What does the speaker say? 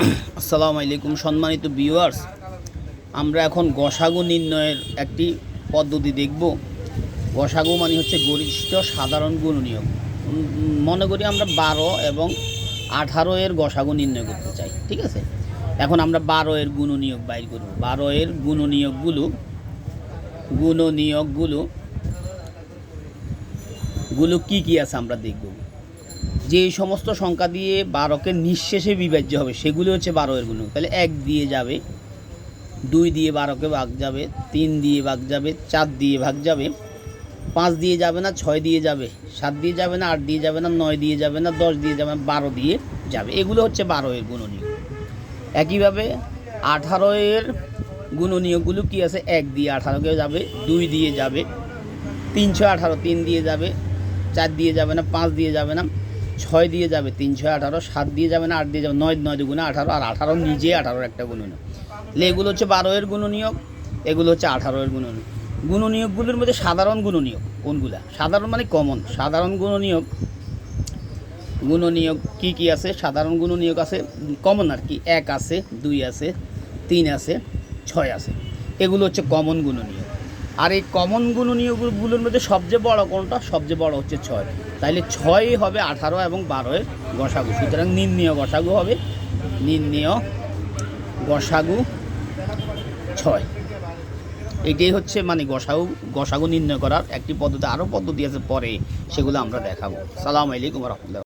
আসসালামু আলাইকুম সম্মানিত ভিউয়ার্স। আমরা এখন গসাগু নির্ণয়ের একটি পদ্ধতি দেখব। গসাগু মানে হচ্ছে গরিষ্ঠ সাধারণ গুণনীয়ক। মনে করি আমরা বারো এবং আঠারো এর গসাগু নির্ণয় করতে চাই, ঠিক আছে? এখন আমরা বারো এর গুণনীয়ক বাইর করব। বারো এর গুণনীয়কগুলো গুণনীয়কগুলো, গুলো কি কি আছে আমরা দেখব? যে সমস্ত সংখ্যা দিয়ে বারোকে নিঃশেষে বিভাজ্য হবে, সেগুলো হচ্ছে বারো এর গুণ তাহলে এক দিয়ে যাবে, দুই দিয়ে বারোকে ভাগ যাবে, তিন দিয়ে ভাগ যাবে, চার দিয়ে ভাগ যাবে, পাঁচ দিয়ে যাবে না, ছয় দিয়ে যাবে, সাত দিয়ে যাবে না, আট দিয়ে যাবে না, নয় দিয়ে যাবে না, দশ দিয়ে যাবে না, বারো দিয়ে যাবে। এগুলো হচ্ছে বারো এর গুণনীয়। একইভাবে আঠারো এর গুণনীয়কগুলো কি আছে? এক দিয়ে আঠারোকে যাবে, দুই দিয়ে যাবে, তিনশো আঠারো, তিন দিয়ে যাবে, চার দিয়ে যাবে না, পাঁচ দিয়ে যাবে না ছয় দিয়ে যাবে তিনশো আঠারো, সাত দিয়ে যাবে না, আট দিয়ে যাবে, নয় নয় দুগুণে আঠারো, আর আঠারো নিজে আঠারোর একটা গুণনীয়ক তাহলে এগুলো হচ্ছে বারো এর গুণনীয়ক, এগুলো হচ্ছে আঠারো এর গুণনীয়ক। গুণনীয়কগুলোর মধ্যে সাধারণ গুণনীয়ক কোনগুলা? সাধারণ মানে কমন সাধারণ গুণনীয়ক গুণনীয়ক কি কি আছে? সাধারণ গুণনীয়ক আছে কমন আর কি, এক আছে, দুই আছে, তিন আছে, ছয় আছে। এগুলো হচ্ছে কমন গুণনীয়ক। আর এই কমন গুণনীয়কগুলোর মধ্যে সবচেয়ে বড় কোনটা? সবচেয়ে বড় হচ্ছে ছয়। তাইলে ছয় হবে আঠারো এবং বারোয়ের গসাগু। সুতরাং নির্ণীয় গসাগু হবে, নির্ণীয় গসাগু ছয়। এটাই হচ্ছে মানে গসাগু গসাগু নির্ণয় করার একটি পদ্ধতি। আরও পদ্ধতি আছে পরে সেগুলো আমরা দেখাবো। সালাম আলাইকুম রহমতুল্লাহ।